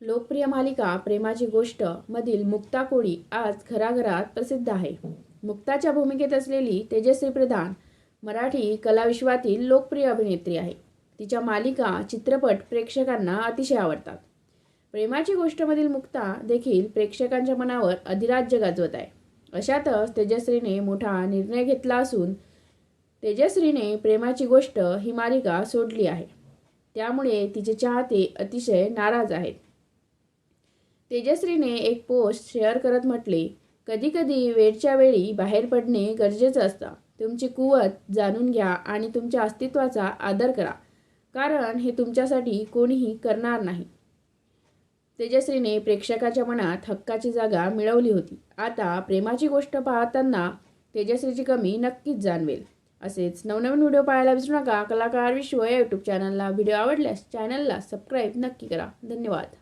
लोकप्रिय मालिका प्रेमाची गोष्ट मधील मुक्ता कोळी आज घराघरात प्रसिद्ध आहे. मुक्ताच्या भूमिकेत असलेली तेजश्री प्रधान मराठी कलाविश्वातील लोकप्रिय अभिनेत्री आहे. तिच्या मालिका चित्रपट प्रेक्षकांना अतिशय आवडतात. प्रेमाची गोष्टमधील मुक्ता देखील प्रेक्षकांच्या मनावर अधिराज्य गाजवत आहे. अशातच तेजश्रीने मोठा निर्णय घेतला असून तेजश्रीने प्रेमाची गोष्ट ही मालिका सोडली आहे. त्यामुळे तिचे चाहते अतिशय नाराज आहेत. तेजश्रीने एक पोस्ट शेअर करत म्हटले कधीकधी वेळच्या वेळी बाहेर पडणे गरजेचं असतं. तुमची कुवत जाणून घ्या आणि तुमच्या अस्तित्वाचा आदर करा कारण हे तुमच्यासाठी कोणीही करणार नाही. तेजश्रीने प्रेक्षकाच्या मनात हक्काची जागा मिळवली होती. आता प्रेमाची गोष्ट पाहताना तेजश्रीची कमी नक्कीच जाणवेल. असेच नवनवीन व्हिडिओ पाहायला विसरू नका. कलाकार विश्व या यूट्यूब चॅनलला व्हिडिओ आवडल्यास चॅनलला सबस्क्राईब नक्की करा. धन्यवाद.